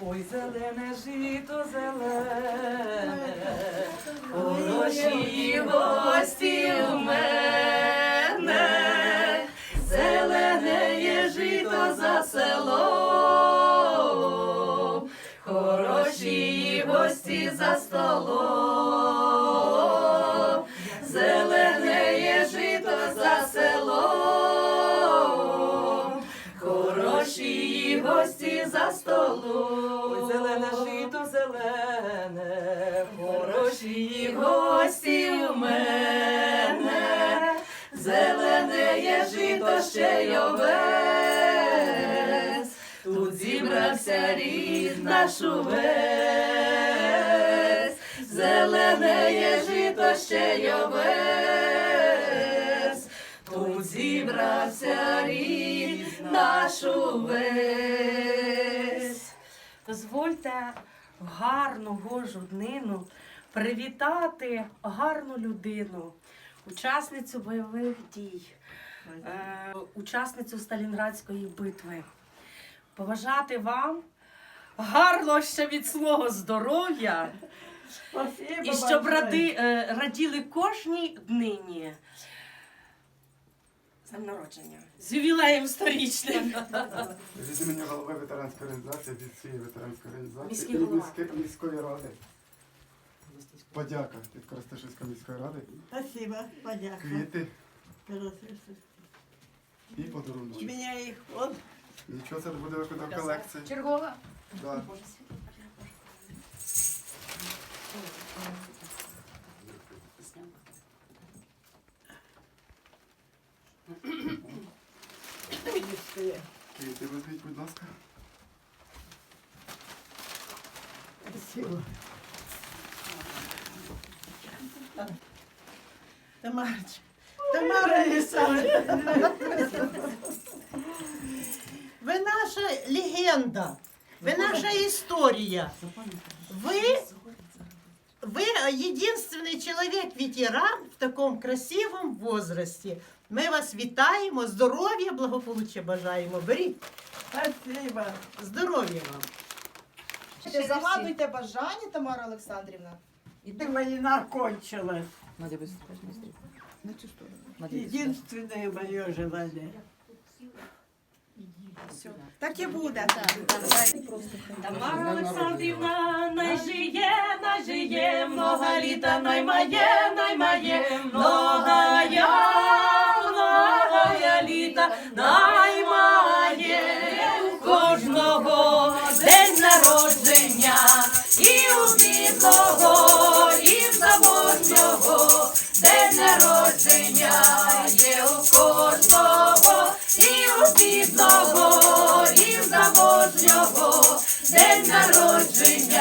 Ой, зелене жито зелене, хороші гості у мене, зелене є жито за селом, хороші гості за столом, хороші гості за столом. Ой, зелене жито зелене, хороші гості у мене, зелене є жито ще й овес, тут зібрався рід наш увесь, зелене є жито ще й овес, тут зібрався рід наш увесь. Дозвольте гарну гожу днину привітати гарну людину, учасницю бойових дій, е, учасницю Сталінградської битви. Побажати вам гарного ще міцного здоров'я і щоб ради, е, раділи кожній днині. З днем народження. З ювілеєм сторічним. Від імені голови ветеранської організації, від цієї ветеранської організації і міськи- міської ради. Подяка від Коростишівської міської ради. Спасибо, подяка. Квіти і У подарунки. меня их вот. Нічого це буде виконав колекції. Чергова. Да. Квіти візьміть, будь ласка. Спасибо. Тамарочка. Тамара Александровна. Вы наша легенда. Вы наша история. Вы, вы единственный человек-ветеран в таком красивом возрасте. Ми вас вітаємо, здоров'я, благополуччя бажаємо. Беріть. Спасибо. Здоров'я вам. Загадуйте бажання, Тамара Олександрівна. И война кончилась. Надя. На цю сторону. Надя, Единственное мое. Так і буде. Тамара Олександрівна найжиє, найжиє, много літа наймає, наймає, є у кожного, і у бідного, і в заможнього день народження.